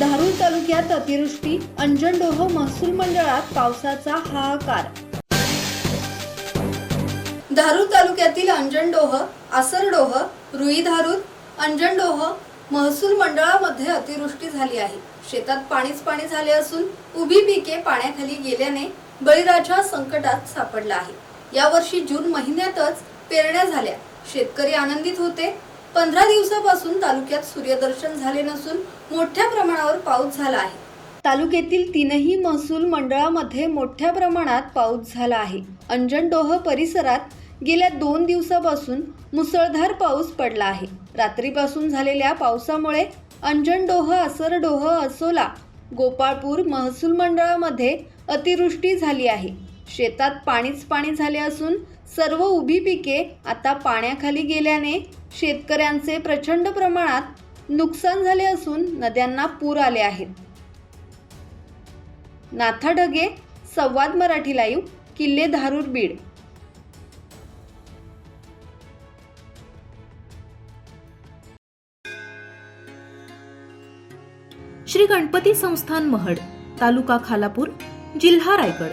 धारूर तालुक्यात अतिवृष्टी अंजनडोह महसूल मंडळात पावसाचा हाहाकार. धारूर तालुक्यातील अंजनडोह आसरडोह रुई धारूर अंजनडोह महसूल मंडळामध्ये अतिवृष्टी झाली आहे. शेतात पाणीच पाणी झाले असून उभी पिके पाण्याखाली गेल्याने बळीराजा संकटात सापडला आहे. यावर्षी जून महिन्यातच पेरण्या झाल्या. शेतकरी आनंदित होते. पंधरा दिवसापासून तालुक्यात सूर्यदर्शन झाले नसून मोठ्या प्रमाणावर पाऊस झाला आहे. तालुक्यातील तीनही महसूल मंडळामध्ये मोठ्या प्रमाणात पाऊस झाला आहे. अंजनडोह परिसरात गेल्या दोन दिवसापासून मुसळधार पाऊस पडला आहे. रात्रीपासून झालेल्या पावसामुळे अंजनडोह असरडोह असोला गोपाळपूर महसूल मंडळामध्ये अतिवृष्टी झाली आहे. शेतात पाणीच पाणी झाले असून सर्व उभी पिके आता पाण्याखाली गेल्याने शेतकऱ्यांचे प्रचंड प्रमाणात नुकसान झाले असून नद्यांना पूर आले आहेत. नाथा ढगे संवाद मराठी लाईव्ह किल्ले धारूर बीड. श्री गणपती संस्थान महड तालुका खालापूर जिल्हा रायगड.